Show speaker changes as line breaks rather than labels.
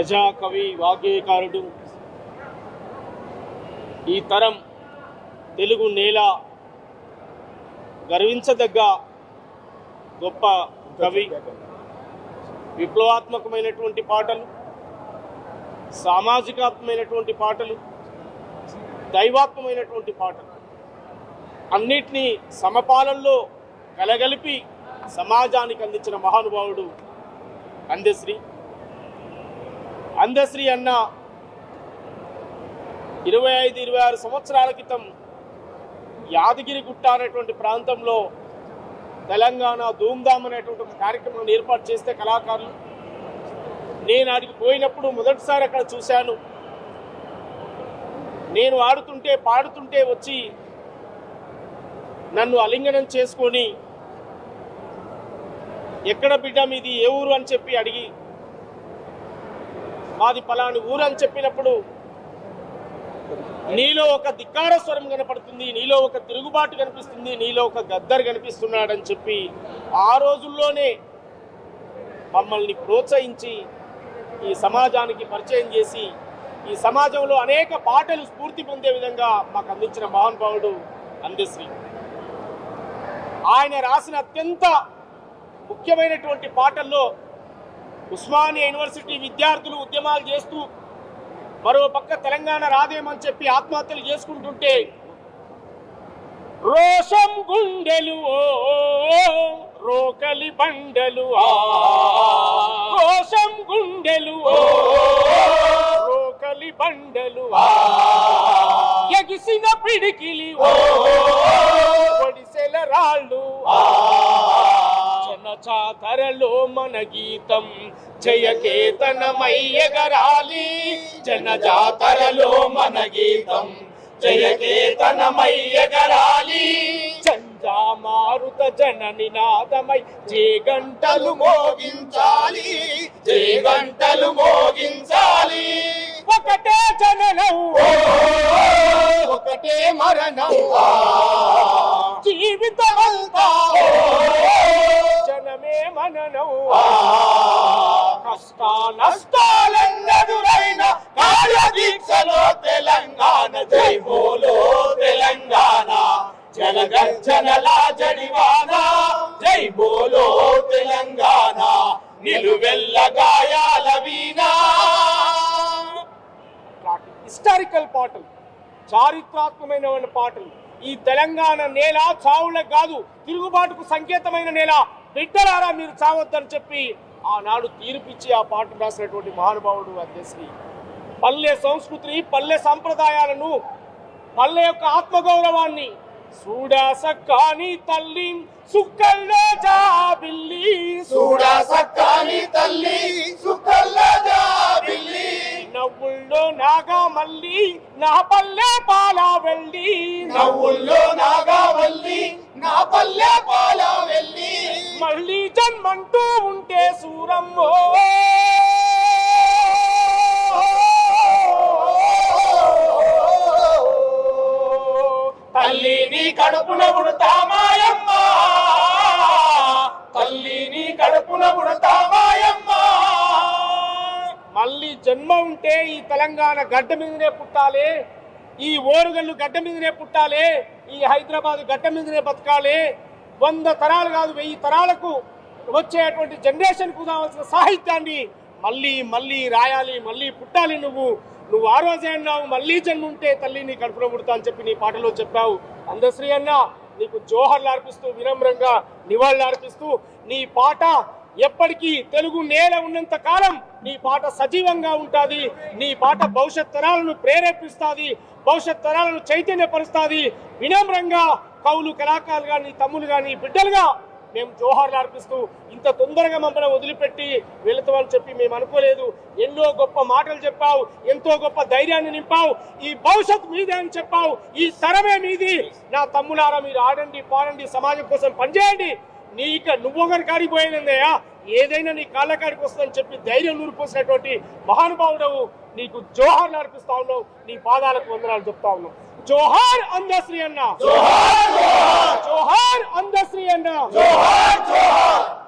ప్రజాకవి వాగ్గేయకారుడు ఈ తరం తెలుగు నేల గర్వించదగ్గ గొప్ప కవి. విప్లవాత్మకమైనటువంటి పాటలు సామాజికాత్మైనటువంటి పాటలు దైవాత్మమైనటువంటి పాటలు. అన్నిటినీ సమపాలనలో కలగలిపి సమాజానికి అందించిన మహానుభావుడు అందశ్రీ. అందశ్రీ అన్న ఇరవై ఐదు ఇరవై ఆరు సంవత్సరాల క్రితం యాదగిరిగుట్ట అనేటువంటి ప్రాంతంలో తెలంగాణ ధూమ్ధామ్ అనేటువంటి ఒక కార్యక్రమాన్ని ఏర్పాటు చేస్తే కళాకారులు. నేను ఆడికి పోయినప్పుడు మొదటిసారి అక్కడ చూశాను. నేను ఆడుతుంటే పాడుతుంటే వచ్చి నన్ను అలింగనం చేసుకొని ఎక్కడ బిడ్డ మీది ఏ ఊరు అని చెప్పి అడిగి మాది పలాని ఊరు అని చెప్పినప్పుడు నీలో ఒక ధిక్కార స్వరం కనపడుతుంది నీలో ఒక తిరుగుబాటు కనిపిస్తుంది నీలో ఒక గద్దర్ కనిపిస్తున్నాడని చెప్పి ఆ రోజుల్లోనే మమ్మల్ని ప్రోత్సహించి ఈ సమాజానికి పరిచయం చేసి ఈ సమాజంలో అనేక పాటలు స్ఫూర్తి పొందే విధంగా మాకు అందించిన మహానుభావుడు అందశ్రీ. ఆయన రాసిన అత్యంత ముఖ్యమైనటువంటి పాటల్లో ఉస్మానియా యూనివర్సిటీ విద్యార్థులు ఉద్యమాలు చేస్తూ మరో పక్క తెలంగాణ రాదేమని చెప్పి ఆత్మహత్యలు చేసుకుంటుంటే రోషం గుండెలు ఓ రోకలి బండలు రోషం గుండెలు ఓ రోకలి బండలు ఎగిసిన పిడికిలి ఓ ఒడిసెల రాళ్ళు ఆ జనచాతరలో మన గీతం. జయకేతనమై ఎగరాలి జనజాతరలో మన గీతం. జయకేతనమై ఎగరాలి చంజా మారుత జన నినాదమై జే గంటలు మోగించాలి. జే గంటలు మోగించాలి. ఒకటే జననం. ఒకటే మరణం. జీవితమంతా కష్ట నష్టాలెన్నదురైన కార్యదీక్షలో తెలంగాణ జై బోలో తెలంగాణ. జలగర్జనల జడివాన జై బోలో తెలంగాణ. నిలువెల్ల గాయాల వీణా. హిస్టారికల్ పాటలు చారిత్రాత్మకమైన పాటలు. ఈ తెలంగాణ నేల చావులకు కాదు తిరుగుబాటుకు సంకేతమైన నేల. బిడ్డలారా మీరు చావద్దని చెప్పి ఆనాడు తీర్పిచ్చి ఆ పాట రాసినటువంటి మహానుభావుడు అధ్యశ్రీ పల్లె సంస్కృతిని పల్లె సంప్రదాయాలను పల్లె యొక్క ఆత్మగౌరవాన్ని చూడా సక్కాని తల్లి సుక్కల్లో జాబిల్లి.
చూడా సక్కాని తల్లి సుక్కల్లో జాబిల్లి.
నవ్వుల్లో నాగా మల్లి నా పల్లె పాలా వెళ్ళి
నవ్వుల్లో నాగావల్లి నా పల్లె పాల
జన్మంటూ ఉంటే సూరమ్మో.
తల్లి నీ కడుపున పుడతామాయమ్మ తల్లి నీ కడుపున పుడతామాయమ్మ
మళ్ళీ జన్మ ఉంటే ఈ తెలంగాణ గడ్డ మీదనే పుట్టాలి. ఈ ఓరుగల్లు గడ్డ మీదనే పుట్టాలి. ఈ హైదరాబాద్ గడ్డ మీదనే బతకాలి. వంద తరాలు కాదు వెయ్యి తరాలకు వచ్చేటువంటి జనరేషన్కు కావాల్సిన సాహిత్యాన్ని మళ్ళీ మళ్ళీ రాయాలి మళ్ళీ పుట్టాలి నువ్వు. నువ్వు ఆ రోజే అన్నావు మళ్ళీ జన్మ ఉంటే తల్లి నీ కడుపులో పుడతా అని చెప్పి నీ పాటలో చెప్పావు. అందశ్రీ అన్న నీకు జోహర్లు అర్పిస్తూ వినమ్రంగా నివాళులు అర్పిస్తూ నీ పాట ఎప్పటికీ తెలుగు నేల ఉన్నంత కాలం నీ పాట సజీవంగా ఉంటుంది. నీ పాట భవిష్యత్ తరాలను ప్రేరేపిస్తుంది భవిష్యత్ తరాలను చైతన్యపరుస్తుంది. వినమ్రంగా కవులు కళాకారులుగా నీ తమ్ములుగా నీ బిడ్డలుగా మేము జోహార్లు అర్పిస్తూ ఇంత తొందరగా మమ్మల్ని వదిలిపెట్టి వెళుతామని చెప్పి మేము అనుకోలేదు. ఎన్నో గొప్ప మాటలు చెప్పావు ఎంతో గొప్ప ధైర్యాన్ని నింపావు ఈ భవిష్యత్ మీదే అని చెప్పావు ఈ తరమే మీది. నా తమ్ములారా మీరు ఆడండి పాడండి సమాజం కోసం పనిచేయండి. నీక ఇక ఒకరి కాడికి పోయేదన్నయ్యా ఏదైనా నీ కాళ్ళ కాడికి వస్తుందని చెప్పి ధైర్యం నూరిపోసినటువంటి మహానుభావుడవు. నీకు జోహార్లు అర్పిస్తా ఉన్నావు నీ పాదాలకు వందనాలు చెప్తా ఉన్నావు. జోహార్ అందశ్రీ అన్న
జోహార్ జోహార్
జోహార్ అందశ్రీ అన్న
జోహార్ జోహార్